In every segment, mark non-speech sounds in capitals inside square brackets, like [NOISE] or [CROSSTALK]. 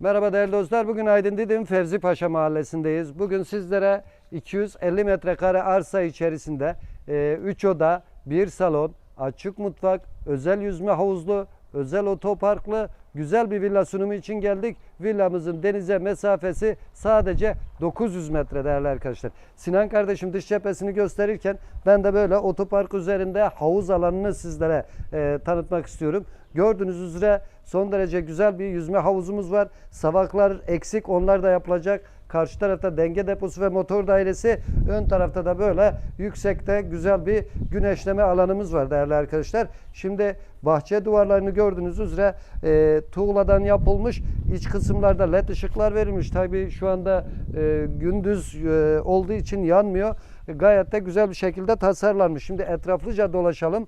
Merhaba değerli dostlar. Bugün Aydın Didim Fevzi Paşa Mahallesi'ndeyiz. Bugün sizlere 250 metrekare arsa içerisinde 3 oda, 1 salon, açık mutfak, özel yüzme havuzlu, özel otoparklı güzel bir villa sunumu için geldik. Villamızın denize mesafesi sadece 900 metre değerli arkadaşlar. Sinan kardeşim dış cephesini gösterirken ben de böyle otopark üzerinde havuz alanını sizlere e, tanıtmak istiyorum. Gördüğünüz üzere son derece güzel bir yüzme havuzumuz var. Savaklar eksik onlar da yapılacak. Karşı tarafta denge deposu ve motor dairesi. Ön tarafta da böyle yüksekte güzel bir güneşleme alanımız var değerli arkadaşlar. Şimdi bahçe duvarlarını gördüğünüz üzere e, tuğladan yapılmış. iç kısımlarda led ışıklar verilmiş. Tabii şu anda e, gündüz e, olduğu için yanmıyor. E, gayet de güzel bir şekilde tasarlanmış. Şimdi etraflıca dolaşalım.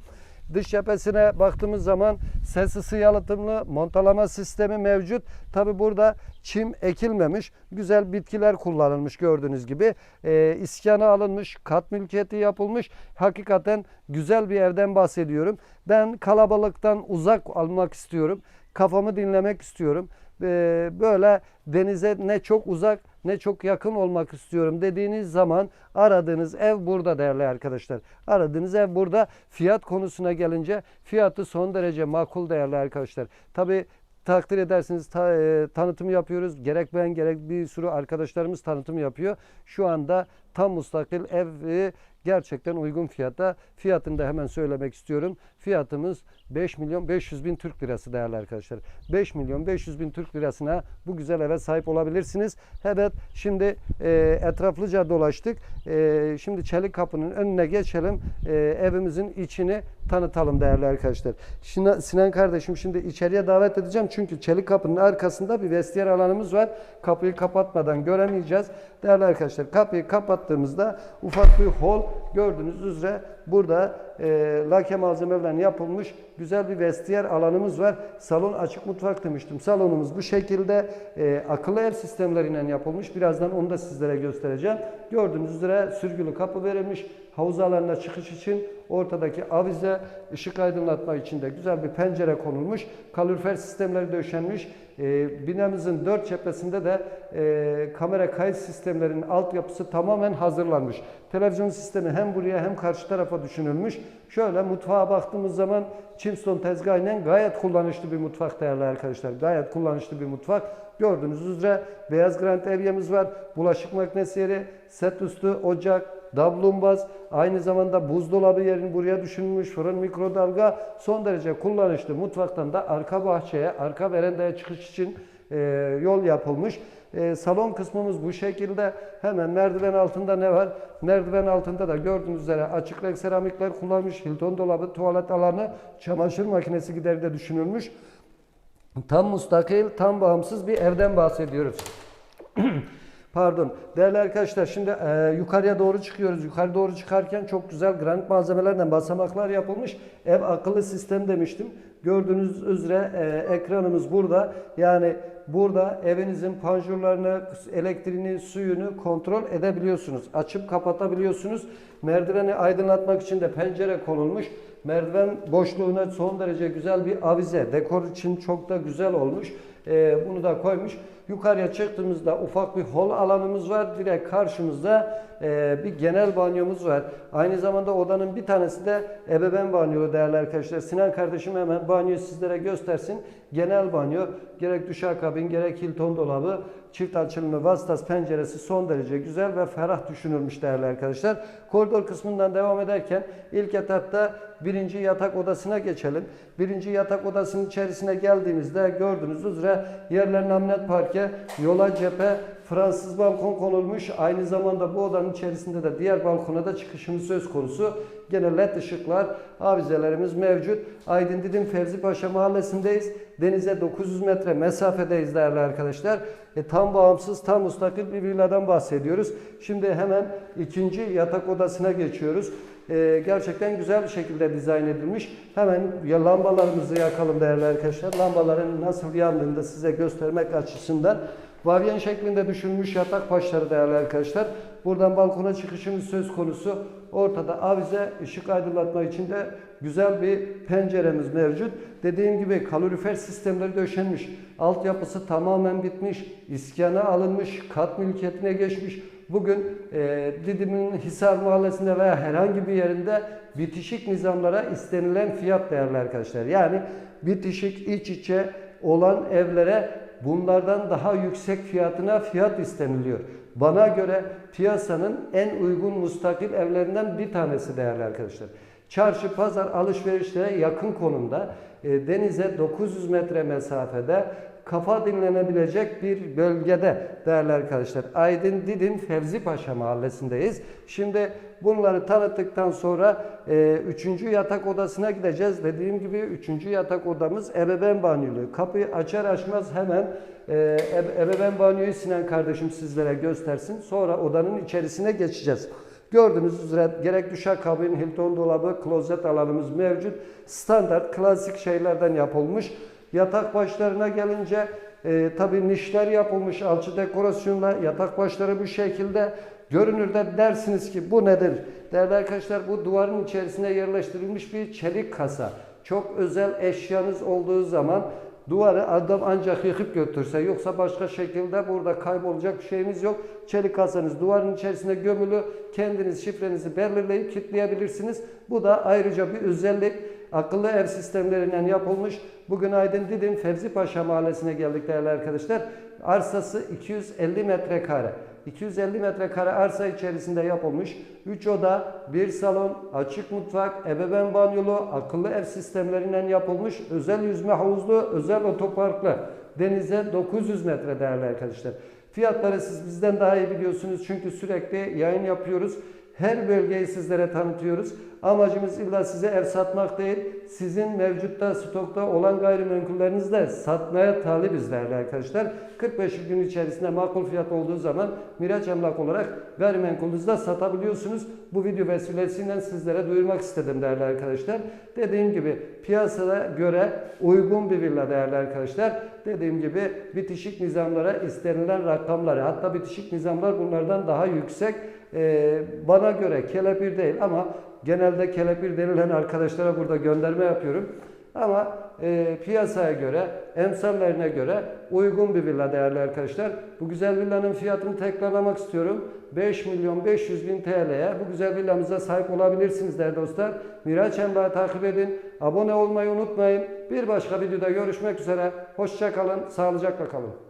Dış cephesine baktığımız zaman ses ısı yalıtımlı montalama sistemi mevcut. Tabi burada çim ekilmemiş. Güzel bitkiler kullanılmış gördüğünüz gibi. E, iskana alınmış, kat mülkiyeti yapılmış. Hakikaten güzel bir evden bahsediyorum. Ben kalabalıktan uzak almak istiyorum. Kafamı dinlemek istiyorum. E, böyle denize ne çok uzak ne çok yakın olmak istiyorum dediğiniz zaman aradığınız ev burada değerli arkadaşlar. Aradığınız ev burada. Fiyat konusuna gelince fiyatı son derece makul değerli arkadaşlar. Tabi takdir edersiniz ta, e, tanıtım yapıyoruz. Gerek ben gerek bir sürü arkadaşlarımız tanıtım yapıyor. Şu anda tam mustakil evi gerçekten uygun fiyata. Fiyatını da hemen söylemek istiyorum. Fiyatımız 5 milyon 500 bin Türk lirası değerli arkadaşlar. 5 milyon 500 bin Türk lirasına bu güzel eve sahip olabilirsiniz. Evet şimdi e, etraflıca dolaştık. E, şimdi çelik kapının önüne geçelim. E, evimizin içini tanıtalım değerli arkadaşlar. Şimdi, Sinan kardeşim şimdi içeriye davet edeceğim. Çünkü çelik kapının arkasında bir vestiyer alanımız var. Kapıyı kapatmadan göremeyeceğiz. Değerli arkadaşlar kapıyı kapattığımızda ufak bir hol gördüğünüz üzere burada e, lake malzemelerden yapılmış güzel bir vestiyer alanımız var. Salon açık mutfak demiştim. Salonumuz bu şekilde e, akıllı ev sistemleriyle yapılmış. Birazdan onu da sizlere göstereceğim. Gördüğünüz üzere sürgülü kapı verilmiş. Havuz alanına çıkış için ortadaki avize, ışık aydınlatma için de güzel bir pencere konulmuş. Kalorifer sistemleri döşenmiş. E, binamızın dört cephesinde de e, kamera kayıt sistemlerinin altyapısı tamamen hazırlanmış. Televizyon sistemi hem buraya hem karşı tarafa düşünülmüş. Şöyle mutfağa baktığımız zaman Chimstone tezgahıyla gayet kullanışlı bir mutfak değerli arkadaşlar. Gayet kullanışlı bir mutfak. Gördüğünüz üzere beyaz granit evyemiz var. Bulaşık makinesi yeri, set üstü, ocak, dablumbaz, aynı zamanda buzdolabı yerini buraya düşünülmüş, fırın, mikrodalga son derece kullanışlı. Mutfaktan da arka bahçeye, arka verandaya çıkış için e, yol yapılmış. E, salon kısmımız bu şekilde. Hemen merdiven altında ne var? Merdiven altında da gördüğünüz üzere açık renk seramikler kullanmış. Hilton dolabı, tuvalet alanı, çamaşır makinesi gideri de düşünülmüş. Tam mustakil, tam bağımsız bir evden bahsediyoruz. [CLEARS THROAT] Pardon. Değerli arkadaşlar şimdi e, yukarıya doğru çıkıyoruz. Yukarı doğru çıkarken çok güzel granit malzemelerden basamaklar yapılmış. Ev akıllı sistem demiştim. Gördüğünüz üzere e, ekranımız burada. Yani burada evinizin panjurlarını, elektriğini, suyunu kontrol edebiliyorsunuz. Açıp kapatabiliyorsunuz. Merdiveni aydınlatmak için de pencere konulmuş. Merdiven boşluğuna son derece güzel bir avize. Dekor için çok da güzel olmuş. E, bunu da koymuş. Yukarıya çıktığımızda ufak bir hol alanımız var. Direkt karşımızda e, bir genel banyomuz var. Aynı zamanda odanın bir tanesi de ebeveyn banyo değerli arkadaşlar. Sinan kardeşim hemen banyoyu sizlere göstersin. Genel banyo gerek duşakabin gerek Hilton dolabı çift açılımlı vasıtası penceresi son derece güzel ve ferah düşünülmüş değerli arkadaşlar. Koridor kısmından devam ederken ilk etapta birinci yatak odasına geçelim. Birinci yatak odasının içerisine geldiğimizde gördüğünüz üzere yerler namnet parke, yola cephe, Fransız balkon konulmuş. Aynı zamanda bu odanın içerisinde de diğer balkona da çıkışımız söz konusu. Gene led ışıklar, avizelerimiz mevcut. Aydın Didim Fevzi Paşa mahallesindeyiz. Denize 900 metre mesafedeyiz değerli arkadaşlar. E, tam bağımsız, tam müstakil bir villadan bahsediyoruz. Şimdi hemen ikinci yatak odasına geçiyoruz. e, gerçekten güzel bir şekilde dizayn edilmiş. Hemen ya lambalarımızı yakalım değerli arkadaşlar. Lambaların nasıl yandığını da size göstermek açısından Varyan şeklinde düşünmüş yatak başları değerli arkadaşlar. Buradan balkona çıkışımız söz konusu. Ortada avize, ışık aydınlatma için de güzel bir penceremiz mevcut. Dediğim gibi kalorifer sistemleri döşenmiş. Altyapısı tamamen bitmiş. İskana alınmış. Kat mülkiyetine geçmiş. Bugün e, Didim'in Hisar Mahallesi'nde veya herhangi bir yerinde bitişik nizamlara istenilen fiyat değerli arkadaşlar. Yani bitişik iç içe olan evlere bunlardan daha yüksek fiyatına fiyat isteniliyor. Bana göre piyasanın en uygun mustakil evlerinden bir tanesi değerli arkadaşlar. Çarşı, pazar, alışverişlere yakın konumda, e, denize 900 metre mesafede, kafa dinlenebilecek bir bölgede değerli arkadaşlar. Aydın Didim Fevzi Paşa mahallesindeyiz. Şimdi bunları tanıttıktan sonra 3. yatak odasına gideceğiz. Dediğim gibi 3. yatak odamız ebeveyn banyolu. Kapıyı açar açmaz hemen e, ebe- ebeveyn banyoyu Sinan kardeşim sizlere göstersin. Sonra odanın içerisine geçeceğiz. Gördüğünüz üzere gerek duşakabin, Hilton dolabı, klozet alanımız mevcut. Standart, klasik şeylerden yapılmış. Yatak başlarına gelince e, tabi nişler yapılmış alçı dekorasyonla yatak başları bu şekilde görünürde dersiniz ki bu nedir? Değerli arkadaşlar bu duvarın içerisine yerleştirilmiş bir çelik kasa. Çok özel eşyanız olduğu zaman duvarı adam ancak yıkıp götürse yoksa başka şekilde burada kaybolacak bir şeyimiz yok. Çelik kasanız duvarın içerisine gömülü kendiniz şifrenizi belirleyip kilitleyebilirsiniz. Bu da ayrıca bir özellik. Akıllı ev sistemlerinden yapılmış. Bugün Aydın Didim Fevzi Paşa Mahallesi'ne geldik değerli arkadaşlar. Arsası 250 metrekare. 250 metrekare arsa içerisinde yapılmış. 3 oda, 1 salon, açık mutfak, ebeveyn banyolu, akıllı ev sistemlerinden yapılmış. Özel yüzme havuzlu, özel otoparklı. Denize 900 metre değerli arkadaşlar. Fiyatları siz bizden daha iyi biliyorsunuz çünkü sürekli yayın yapıyoruz. Her bölgeyi sizlere tanıtıyoruz. Amacımız illa size ev satmak değil, sizin mevcutta stokta olan gayrimenkullerinizi de satmaya talibiz değerli arkadaşlar. 45 gün içerisinde makul fiyat olduğu zaman Miraç Emlak olarak gayrimenkulünüzü de satabiliyorsunuz. Bu video vesilesiyle sizlere duyurmak istedim değerli arkadaşlar. Dediğim gibi piyasada göre uygun bir villa değerli arkadaşlar. Dediğim gibi bitişik nizamlara istenilen rakamları hatta bitişik nizamlar bunlardan daha yüksek. Ee, bana göre kelepir değil ama genelde kelepir denilen arkadaşlara burada gönderme yapıyorum. Ama e, piyasaya göre, emsallerine göre uygun bir villa değerli arkadaşlar. Bu güzel villanın fiyatını tekrarlamak istiyorum. 5 milyon 500 bin TL'ye bu güzel villamıza sahip olabilirsiniz değerli dostlar. Miraç Emlak'ı takip edin. Abone olmayı unutmayın. Bir başka videoda görüşmek üzere. Hoşça kalın, sağlıcakla kalın.